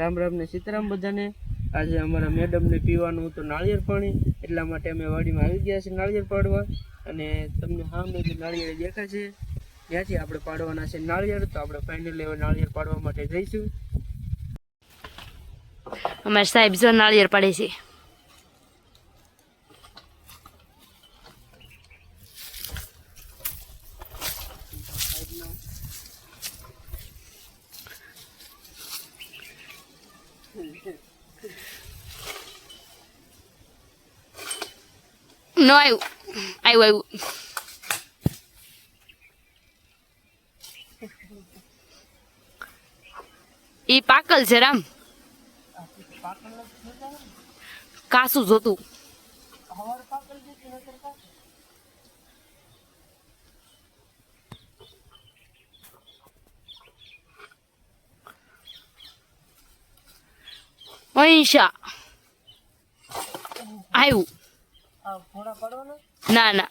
રામ રામ ને સીતારામ બધાને. આજે અમારા મેડમને પીવાનું હતું નાળિયેર પાણી, એટલા માટે અમે વાડીમાં આવી ગયા છે નાળિયેર પાડવા. અને તમને હા મેં નાળિયેર દેખાશે ત્યાંથી આપણે પાડવાના છે નાળિયેર, તો આપણે ફાઇનલ લેવલ નાળિયેર પાડવા માટે જઈશું. અમારે સાહેબ જો નાળિયેર પાડે છે. નો આવ્યું આવ્યું આવ્યું એ પાકલ છે રામ. કાસું જોતું. અહિંસા આવ્યું ના ના.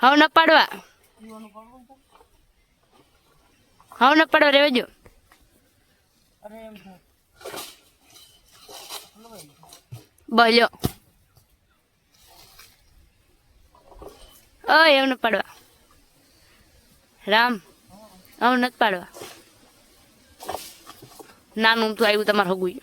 હવે ન પાડવા? હવે ન પાડવા, રેવા જો અરે એમ થાય બોલ્યો. ઓય એમ ન પાડવા. રામ આવું નથી પાડવા. નાનું તો આવ્યું તમારે હગું.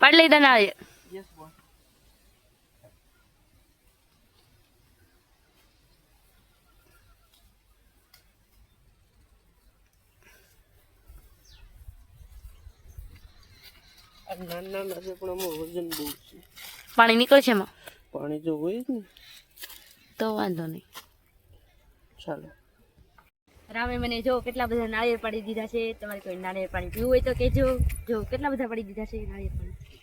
પાડી લઈ ના નાના નાના છે પણ આમાં વજન બહુ છે. પાણી નીકળશે એમાં? પાણી જો હોય જ ને. તો વાંધો નહીં. ચાલો. રામે મને જો કેટલા બધા નાળિયેર પાડી દીધા છે. તમારે કોઈ નાળિયેર પાણી પીવું હોય તો કહેજો. જો કેટલા બધા પાડી દીધા છે નાળિયેર પાણી.